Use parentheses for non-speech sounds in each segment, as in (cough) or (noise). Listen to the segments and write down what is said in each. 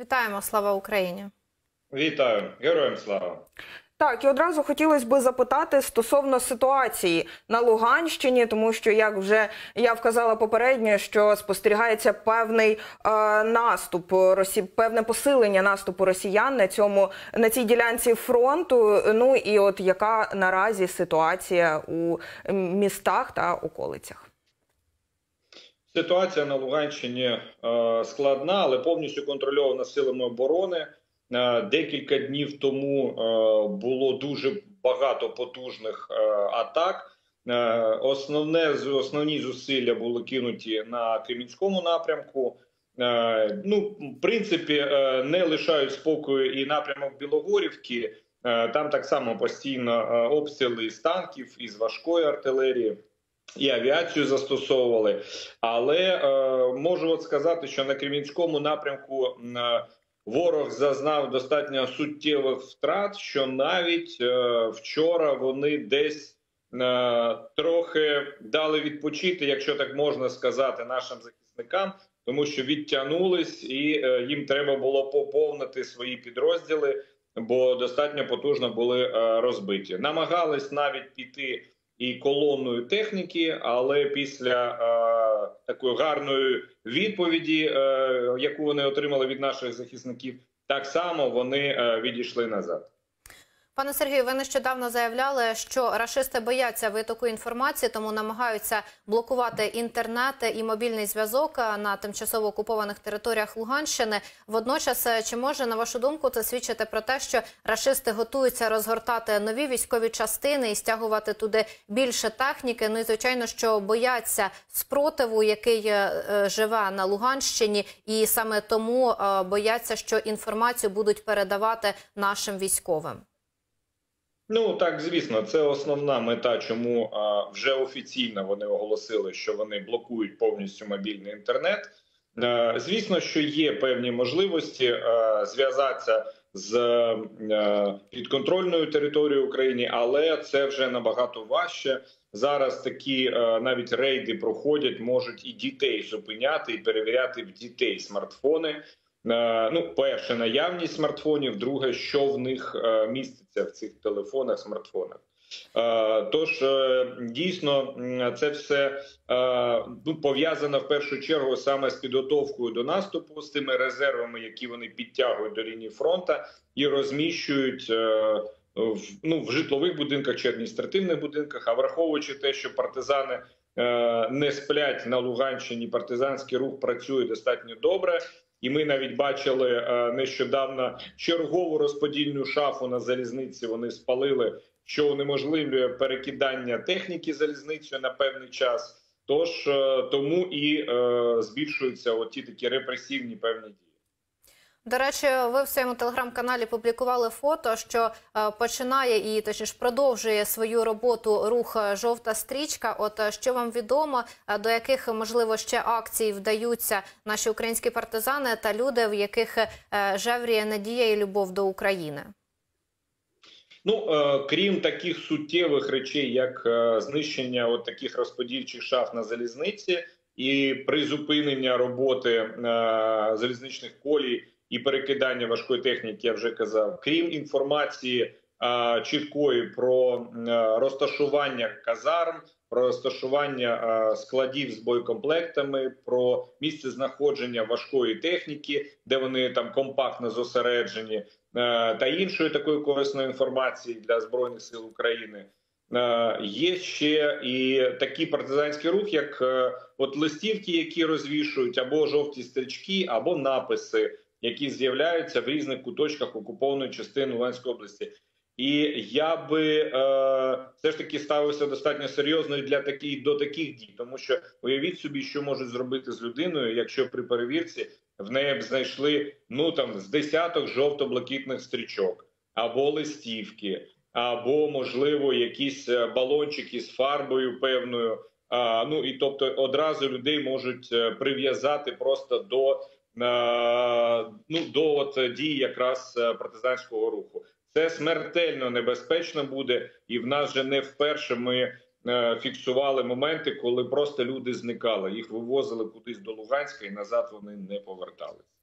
Вітаємо, слава Україні! Вітаю, героям слава. Так, і одразу хотілося би запитати стосовно ситуації на Луганщині, тому що як вже я вказала попередньо, що спостерігається певний е, наступ росі... певне посилення наступу росіян на цьому на цій ділянці фронту. Ну і от яка наразі ситуація у містах та околицях? Ситуація на Луганщині е, складна, але повністю контрольована силами оборони. Е, декілька днів тому е, було дуже багато потужних атак. Основне основні зусилля були кинуті на Кремінському напрямку. Ну, в принципі, не лишають спокою і напрямок Білогорівки. Там так само постійно обстріли з танків із важкої артилерії. І авіацію застосовували, але е, можу от сказати, що на Кремінському напрямку е, ворог зазнав достатньо суттєвих втрат, що навіть е, вчора вони десь е, трохи дали відпочити, якщо так можна сказати, нашим захисникам, тому що відтягнулись, і е, їм треба було поповнити свої підрозділи, бо достатньо потужно були е, розбиті. Намагались навіть піти і колонною техніки, але після е, такої гарної відповіді, е, яку вони отримали від наших захисників, так само вони е, відійшли назад. Пане Сергію, ви нещодавно заявляли, що рашисти бояться витоку інформації, тому намагаються блокувати інтернет і мобільний зв'язок на тимчасово окупованих територіях Луганщини. Водночас, чи може на вашу думку це свідчити про те, що рашисти готуються розгортати нові військові частини і стягувати туди більше техніки? Ну і звичайно, що бояться спротиву, який е, живе на Луганщині, і саме тому е, бояться, що інформацію будуть передавати нашим військовим. Ну так звісно, це основна мета, чому а, вже офіційно вони оголосили, що вони блокують повністю мобільний інтернет. А, звісно, що є певні можливості зв'язатися з а, підконтрольною територією України, але це вже набагато важче. Зараз такі а, навіть рейди проходять, можуть і дітей зупиняти і перевіряти в дітей смартфони. Е, ну, перше, наявність смартфонів, друге, що в них е, міститься в цих телефонах, смартфонах. Е, тож дійсно це все ну, пов'язано в першу чергу саме з підготовкою до наступу, з тими резервами, які вони підтягують до лінії фронту і розміщують в ну в житлових будинках чи адміністративних будинках. А враховуючи те, що партизани не сплять на Луганщині, партизанський рух працює достатньо добре. І ми навіть бачили е, нещодавно чергову розподільну шафу на залізниці. Вони спалили, що унеможливлює перекидання техніки залізницею на певний час. Тож е, тому і е, збільшуються оті такі репресивні певні дії. До речі, ви в своєму телеграм-каналі публікували фото, що е, починає і точніше продовжує свою роботу рух е, жовта стрічка. От е, що вам відомо, до яких можливо ще акцій вдаються наші українські партизани та люди, в яких жевріє надія і любов до України? Ну крім таких суттєвих речей, як знищення от таких розподільчих шаф на залізниці і призупинення роботи залізничних колій і перекидання важкої техніки, я вже казав, крім інформації а, чіткої про а, розташування казарм, про розташування а, складів з боєкомплектами, про місце знаходження важкої техніки, де вони там компактно зосереджені, а, та іншої такої корисної інформації для збройних сил України. Є ще і такий партизанський рух, як от листівки, які розвішують або жовті стрічки, або написи які з'являються в різних куточках окупованої частини Луганської області. І я би е, все ж таки ставився достатньо серйозно для таких до таких дій, тому що уявіть собі, що можуть зробити з людиною, якщо при перевірці в неї б знайшли ну там з десяток жовто-блакитних стрічок або листівки, або можливо якісь е, балончики з фарбою певною. А, Ну і тобто одразу людей можуть е, прив'язати просто до ну до от дії якраз е, партизанського руху. Це смертельно небезпечно буде, і в нас же не вперше ми е, фіксували моменти, коли просто люди зникали. Їх вивозили кудись до Луганська і назад вони не повертались.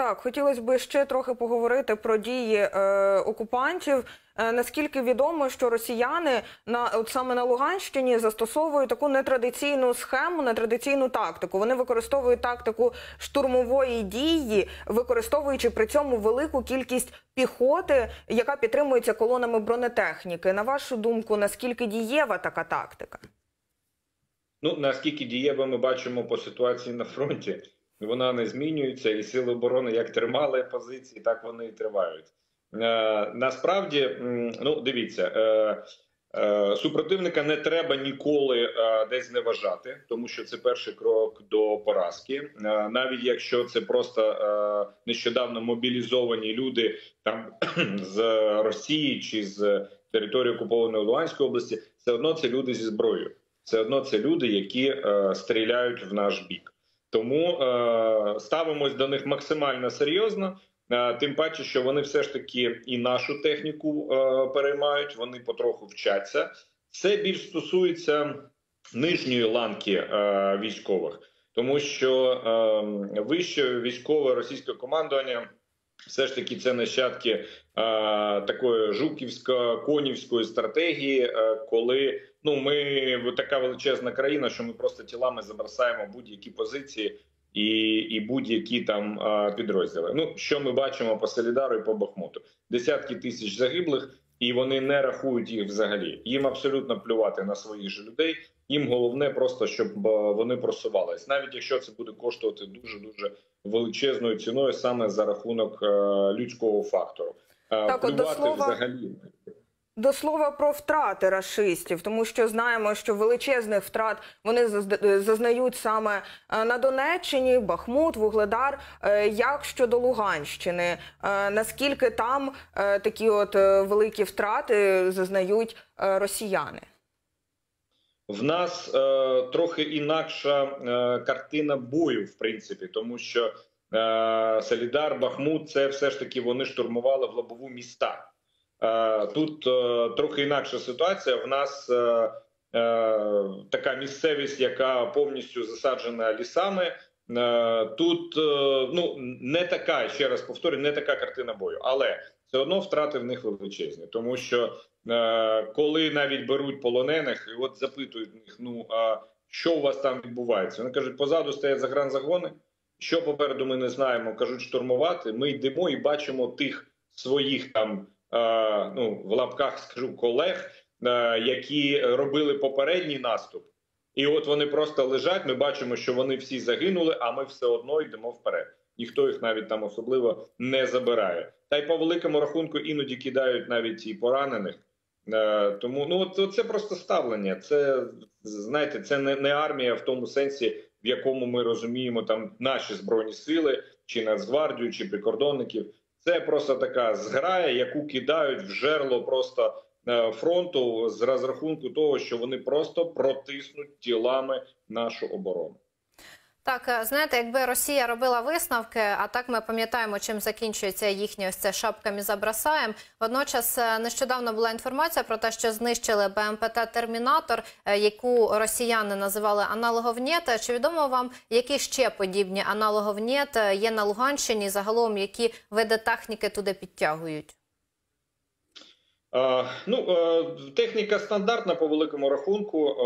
Так, хотілося б ще трохи поговорити про дії е, окупантів. Е, наскільки відомо, що росіяни на от саме на Луганщині застосовують таку нетрадиційну схему, нетрадиційну тактику. Вони використовують тактику штурмової дії, використовуючи при цьому велику кількість піхоти, яка підтримується колонами бронетехніки. На вашу думку, наскільки дієва така тактика? Ну наскільки дієво ми бачимо по ситуації на фронті, вона не змінюється, і сили оборони як тримали позиції, так вони і тривають. Е, насправді, ну дивіться, е, е, супротивника не треба ніколи десь зневажати, тому що це перший крок до поразки. Навіть якщо це просто нещодавно мобілізовані люди там (clears throat) з Росії чи з території окупованої Луганської області, все одно це люди зі зброєю. Все одно це люди, які стріляють в наш бік. Тому е, ставимось до них максимально серйозно. Е, Тим паче, що вони все ж таки і нашу техніку е, переймають, вони потроху вчаться. Це більш стосується нижньої ланки е, військових, тому що е, вище військове російське командування все ж таки це нащадки е, такої жуківсько-конівської стратегії, е, коли ну ми така величезна країна, що ми просто тілами забросаємо будь-які позиції і і будь-які там підрозділи. Ну що ми бачимо по Солідару і по Бахмуту? Десятки тисяч загиблих, і вони не рахують їх взагалі. Їм абсолютно плювати на своїх же людей. Їм головне просто, щоб вони просувались, навіть якщо це буде коштувати дуже дуже величезною ціною, саме за рахунок людського фактору. Так, от до слова- взагалі. До слова про втрати рашистів, тому що знаємо, що величезних втрат вони зазнають саме е, на Донеччині, Бахмут, Вугледар. Е, Як щодо Луганщини, Е, наскільки там такі от великі втрати зазнають росіяни? В нас е, трохи інакша е, картина бою, в принципі, тому що е, Солідар, Бахмут, це все ж таки вони штурмували в лобову міста. Е, тут е, трохи інакша ситуація. В нас е, така місцевість, яка повністю засаджена лісами. Тут ну не така, ще раз повторюю, не така картина бою, але все одно втрати в них величезні, тому що коли навіть беруть полонених, і от запитують них: ну а що у вас там відбувається? Вони кажуть, позаду стоять загранзагони. Що попереду ми не знаємо, кажуть штурмувати. Ми йдемо і бачимо тих своїх там, ну в лапках скажу колег, е, які робили попередній наступ. І от вони просто лежать. Ми бачимо, що вони всі загинули, а ми все одно йдемо вперед. Ніхто їх навіть там особливо не забирає. Та й по великому рахунку іноді кидають навіть і поранених. Е, тому ну от це просто ставлення. Це знаєте, це не, не армія в тому сенсі, в якому ми розуміємо там наші збройні сили, чи Нацгвардію, чи прикордонників. Це просто така зграя, яку кидають в жерло просто е, фронту з розрахунку того, що вони просто протиснуть тілами нашу оборону. Так, е, знаєте, якби Росія робила висновки, а так ми пам'ятаємо, чим закінчується їхнє ось це шапками забросаєм. Водночас е, нещодавно була інформація про те, що знищили БМПТ Термінатор, е, яку росіяни називали аналоговнєт. Чи відомо вам, які ще подібні аналоговнєт є на Луганщині? Загалом які види техніки туди підтягують? Ну, техніка стандартна по великому рахунку.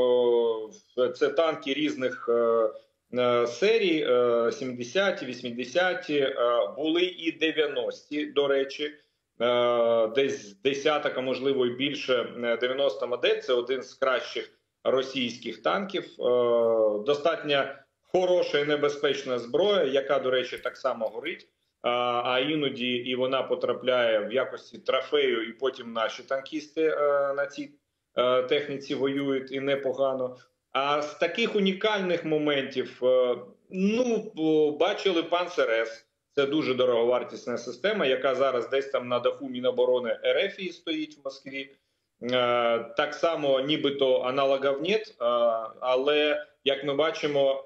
Це танки різних е, е, серій: е, 70-ті, 80-ті, е, були і 90-ті, до речі. Десь десяток, а можливо і більше 90 модель. Це один з кращих російських танків. Достатньо хороша і небезпечна зброя, яка, до речі, так само горить. А, іноді і вона потрапляє в якості трофею, і потім наші танкісти на цій техніці воюють і непогано. А з таких унікальних моментів, е, ну бачили Панцер С. Це дуже дороговартісна система, яка зараз десь там на даху Міноборони РФ стоїть в Москві. Е, так само, нібито аналогів нет, е, але як ми бачимо,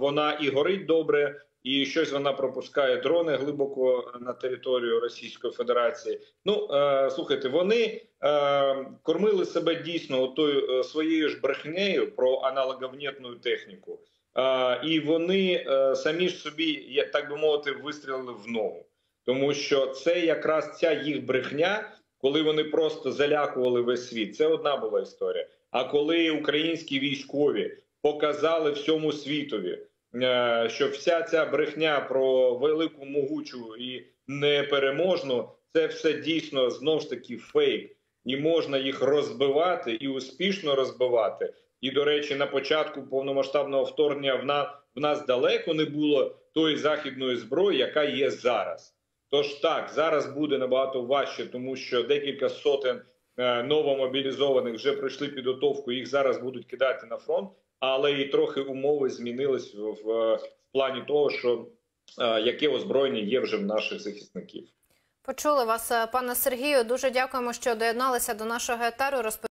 вона і горить добре, і щось вона пропускає дрони глибоко на територію Російської Федерації. Ну е, слухайте, вони е, кормили себе дійсно тою е, своєю ж брехнею про аналоговнєтну техніку. е, і вони е, самі ж собі, так би мовити, вистрілили в ногу. Тому що це якраз ця їх брехня, коли вони просто залякували весь світ. Це одна була історія. А коли українські військові показали всьому світові, що вся ця брехня про велику могучу і непереможну, це все дійсно знов ж таки фейк, і можна їх розбивати і успішно розбивати. І до речі, на початку повномасштабного вторгнення в нас в нас далеко не було тої західної зброї, яка є зараз. Тож так, зараз буде набагато важче, тому що декілька сотень е, новомобілізованих вже пройшли підготовку. Їх зараз будуть кидати на фронт, але і трохи умови змінились в, в, в плані того, що е, яке озброєння є вже в наших захисників. Почули вас, е, пане Сергію. Дуже дякуємо, що доєдналися до нашого етеру.